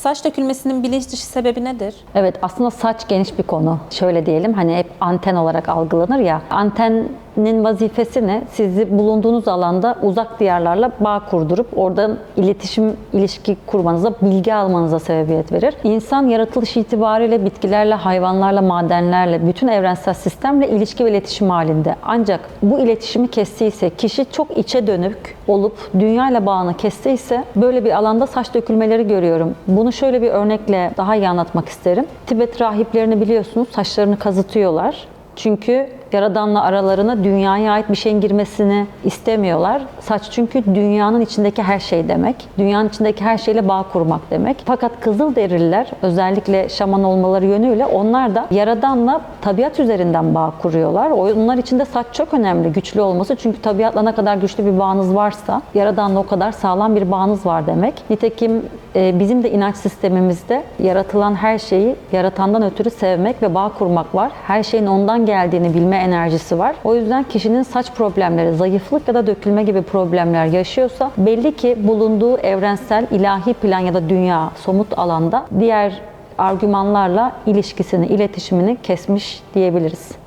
Saç dökülmesinin bilinç dışı sebebi nedir? Evet aslında saç geniş bir konu. Şöyle diyelim hani hep anten olarak algılanır ya. Antenin vazifesi ne? Sizi bulunduğunuz alanda uzak diyarlarla bağ kurdurup oradan iletişim, ilişki kurmanıza, bilgi almanıza sebebiyet verir. İnsan yaratılış itibariyle bitkilerle, hayvanlarla, madenlerle, bütün evrensel sistemle ilişki ve iletişim halinde. Ancak bu iletişimi kestiyse, kişi çok içe dönük olup dünyayla bağını kestiyse böyle bir alanda saç dökülmeleri görüyorum. Bunu şöyle bir örnekle daha iyi anlatmak isterim. Tibet rahiplerini biliyorsunuz saçlarını kazıtıyorlar. Çünkü Yaradan'la aralarına dünyaya ait bir şeyin girmesini istemiyorlar. Saç çünkü dünyanın içindeki her şey demek. Dünyanın içindeki her şeyle bağ kurmak demek. Fakat Kızılderililer özellikle şaman olmaları yönüyle onlar da Yaradan'la tabiat üzerinden bağ kuruyorlar. Onlar için de saç çok önemli, güçlü olması. Çünkü tabiatla ne kadar güçlü bir bağınız varsa Yaradan'la o kadar sağlam bir bağınız var demek. Nitekim e, bizim de inanç sistemimizde yaratılan her şeyi yaratandan ötürü sevmek ve bağ kurmak var. Her şeyin ondan geldiğini bilme enerjisi var. O yüzden kişinin saç problemleri, zayıflık ya da dökülme gibi problemler yaşıyorsa belli ki bulunduğu evrensel ilahi plan ya da dünya somut alanda diğer argümanlarla ilişkisini, iletişimini kesmiş diyebiliriz.